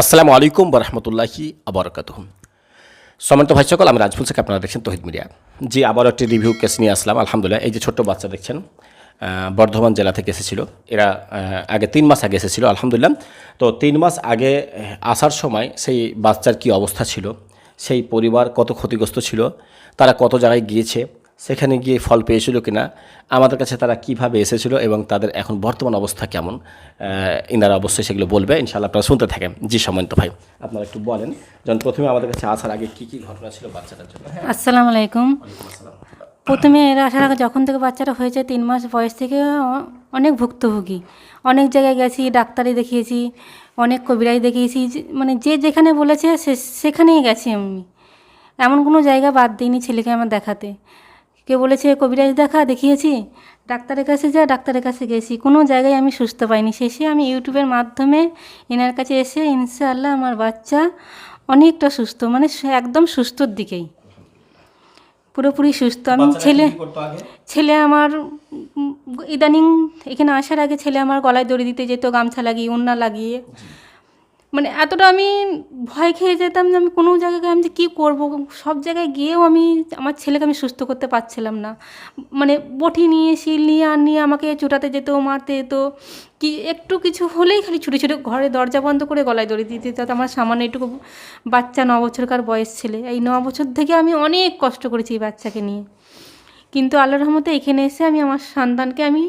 আসসালামু আলাইকুম বরহমতুল্লাহি আবরকাত সমান্ত ভাই সকল আমি রাজফুল থেকে আপনারা দেখছেন তহিদ মিডিয়া। জি আবার একটি রিভিউ কেস নিয়ে আসলাম, আলহামদুলিল্লাহ। এই যে ছোট্ট বাচ্চা দেখছেন বর্ধমান জেলা থেকে এসেছিল। এরা আগে তিন মাস আগে এসেছিল, আলহামদুলিল্লাহ। তো তিন মাস আগে আসার সময় সেই বাচ্চার কি অবস্থা ছিল, সেই পরিবার কত ক্ষতিগ্রস্ত ছিল, তারা কত জায়গায় গিয়েছে সেখানে গিয়ে ফল পেয়েছিল কিনা আমাদের কাছে তারা কীভাবে এসেছিল এবং তাদের এখন বর্তমান অবস্থা কেমন ইনারা অবশ্যই সেগুলো বলবে। ইনশাআল্লাহ আপনারা শুনতে থাকেন। জি সমন্ত ভাই আপনারা একটু বলেন। যখন প্রথমে আমাদের কাছে আসার আগে কি কি ঘটনা ছিল বাচ্চাটার জন্য? হ্যাঁ। আসসালামু আলাইকুম। প্রথমে এরা আসার আগে যখন থেকে বাচ্চাটা হয়েছে তিন মাস বয়স থেকে অনেক ভুক্তভোগী। অনেক জায়গায় গেছি ডাক্তারি দেখিয়েছি অনেক কবিরাই দেখিয়েছি মানে যে যেখানে বলেছে সে সেখানেই গেছি আমি। এমন কোনো জায়গা বাদ দিইনি ছেলেকে আমার দেখাতে। কেউ বলেছে কবিরাজ দেখা দেখিয়েছি? ডাক্তারের কাছে যা ডাক্তারের কাছে গেছি। কোনো জায়গায় আমি সুস্থ পাইনি। শেষে আমি ইউটিউবের মাধ্যমে এনার কাছে এসে ইনশাআল্লাহ আমার বাচ্চা অনেকটা সুস্থ। মানে একদম সুস্থর দিকেই। পুরোপুরি সুস্থ। আমি ছেলে কি? ছেলে আমার ইদানিং এখানে আসার আগে ছেলে আমার গলায় দড়ি দিতে যেত গামছা লাগিয়ে ওন্না লাগিয়ে। মানে এতটা আমি ভয় খেয়ে যেতাম যে আমি কোনো জায়গায় আমি যে কী করব? সব জায়গায় গিয়েও আমি আমার ছেলেকে আমি সুস্থ করতে পারছিলাম না। মানে বটি নিয়ে, শিল নিয়ে আর নিয়ে আমাকে চুটাতে যেত, মারতে যেত। কি একটু কিছু হলেই খালি ছুটে ছুটে ঘরে দরজা বন্ধ করে গলায় দড়ি দিতে যেত। আমার সামান্য একটু বাচ্চা ন বছরকার বয়স ছেলে। এই ন বছর থেকে আমি অনেক কষ্ট করেছি এই বাচ্চাকে নিয়ে। কিন্তু আল্লাহর রহমতে এখানে এসে আমি আমার সন্তানকে আমি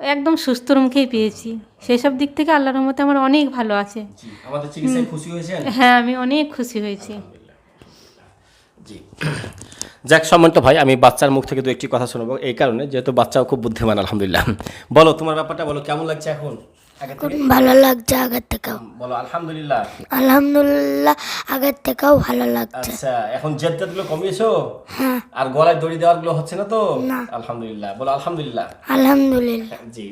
একদম সুস্থর মুখেই পেয়েছি। সেসব দিক থেকে আল্লাহ রহমতে আমার অনেক ভালো আছে। আমাদের চিকিৎসায় খুশি হয়েছেন? হ্যাঁ আমি অনেক খুশি হয়েছি। জি। যাক সম্মানিত ভাই আমি বাচ্চার মুখ থেকে দু একটি কথা শুনব। এই কারণে যেহেতু বাচ্চাও খুব বুদ্ধিমান আলহামদুলিল্লাহ। বলো তোমার ব্যাপারটা বলো কেমন লাগছে এখন? আগে ভালো লাগছে আগের থেকেও। বলো আলহামদুলিল্লাহ। আলহামদুলিল্লাহ আগের থেকেও ভালো লাগছে। আচ্ছা এখন জেদগুলো কমিয়েছো আর গলায় দড়ি দেওয়ারগুলো হচ্ছে না তো? আলহামদুলিল্লাহ বলো আলহামদুলিল্লাহ। আলহামদুলিল্লাহ। জি।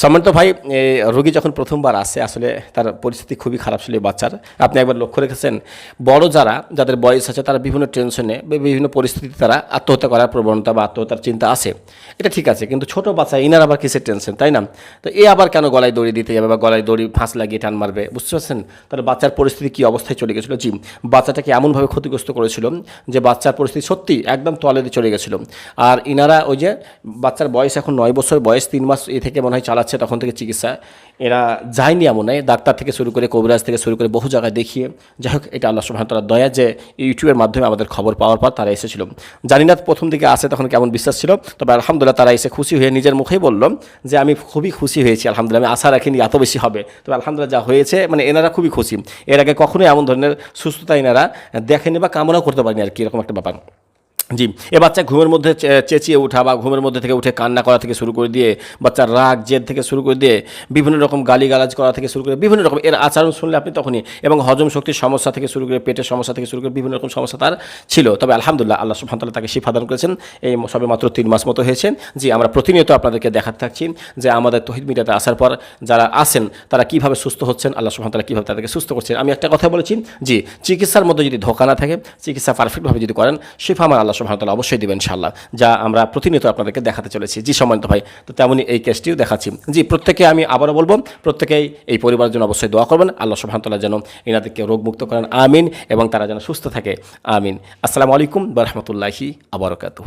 সম্মানিত ভাই রোগী যখন প্রথমবার আসে আসলে তার পরিস্থিতি খুবই খারাপ ছিল বাচ্চার। আপনি একবার লক্ষ্য রেখেছেন? বড় যারা যাদের বয়স আছে তারা বিভিন্ন টেনশনে বিভিন্ন পরিস্থিতিতে তারা আত্মহত্যা করার প্রবণতা বা আত্মহত্যার চিন্তা আসে এটা ঠিক আছে কিন্তু ছোট বাচ্চা ইনার আবার কিসের টেনশন তাই না? তো এ আবার কেন গলায় দড়ি দিতে যাবে বা গলায় দড়ি, ফাঁস লাগিয়ে টান মারবে। বুঝতে পারছেন? তাহলে বাচ্চার পরিস্থিতি কী অবস্থায় চলে গেছিল? জি, বাচ্চাটাকে এমনভাবে ক্ষতিগ্রস্ত করেছিল যে বাচ্চার পরিস্থিতি সত্যি একদম দিয়ে চলে গেছিল। আর ইনারা ওই যে বাচ্চার বয়স এখন নয় বছর, বয়স তিন মাস এ থেকে মনে হয় চালাচ্ছে তখন থেকে চিকিৎসা। এরা যায়নি এমন নয়, ডাক্তার থেকে শুরু করে, কবিরাজ থেকে শুরু করে বহু জায়গায় দেখিয়ে। যাই হোক, এটা আল্লাহ তাআলার দয়া যে ইউটিউবের মাধ্যমে আমাদের খবর পাওয়ার পর তারা এসেছিল। জানি না প্রথম দিকে আসে তখন কেমন বিশ্বাস ছিল, তবে আলহামদুলিল্লাহ তারা এসে খুশি হয়ে নিজের মুখেই বলল যে, আমি খুবই খুশি হয়েছি, আলহামদুলিল্লাহ, আমি আশা রাখিনি এত বেশি হবে। তবে আলহামদুলিল্লাহ যা হয়েছে মানে এনারা খুবই খুশি। এর আগে কখনোই এমন ধরনের সুস্থতা এনারা দেখেনি বা কামনাও করতে পারেনি আর কি, এরকম একটা ব্যাপার। জি, এ বাচ্চা ঘুমের মধ্যে চেঁচিয়ে ওঠা বা ঘুমের মধ্যে থেকে উঠে কান্না করা থেকে শুরু করে দিয়ে, বাচ্চার রাগ, জেদ থেকে শুরু করে দিয়ে, বিভিন্ন রকম গালিগালাজ করা থেকে শুরু করে, বিভিন্ন রকম, এর আচরণ শুনলে আপনি তখনই, এবং হজম শক্তির সমস্যা থেকে শুরু করে, পেটের সমস্যা থেকে শুরু করে বিভিন্ন রকম সমস্যা তার ছিল। তবে আলহামদুলিল্লাহ আল্লাহ সুবহানাহু তাকে শিফা দান করেছেন। এই সবে মাত্র তিন মাস মতো হয়েছেন জি, আমরা প্রতিনিয়ত আপনাদেরকে দেখাতে থাকছি যে আমাদের তহিদ মিডিয়াতে আসার পর যারা আসেন তারা কীভাবে সুস্থ হচ্ছেন, আল্লাহ তাআলা কীভাবে তাদেরকে সুস্থ করছেন। আমি একটা কথা বলেছি, জি, চিকিৎসার মধ্যে যদি ধোকা না থাকে, চিকিৎসা পারফেক্টভাবে যদি করেন, শিফা আমার আল্লাহ সুবহানাহু তাআলা অবশ্যই দেবেন ইনশাল্লাহ যা আমরা প্রতিনিয়ত আপনাদেরকে দেখাতে চলেছি। জি, সম্মানিত ভাই, তো তেমনই এই কেসটিও দেখাচ্ছি। জি প্রত্যেকে আমি আবারও বলব, প্রত্যেকেই এই পরিবারের জন্য অবশ্যই দোয়া করবেন। আল্লাহ সুবহানাহু তাআলা যেন এনাদেরকে রোগমুক্ত করেন, আমিন, এবং তারা যেন সুস্থ থাকে, আমিন। আসসালামু আলাইকুম বরহমতুল্লাহি আবরকাতুহ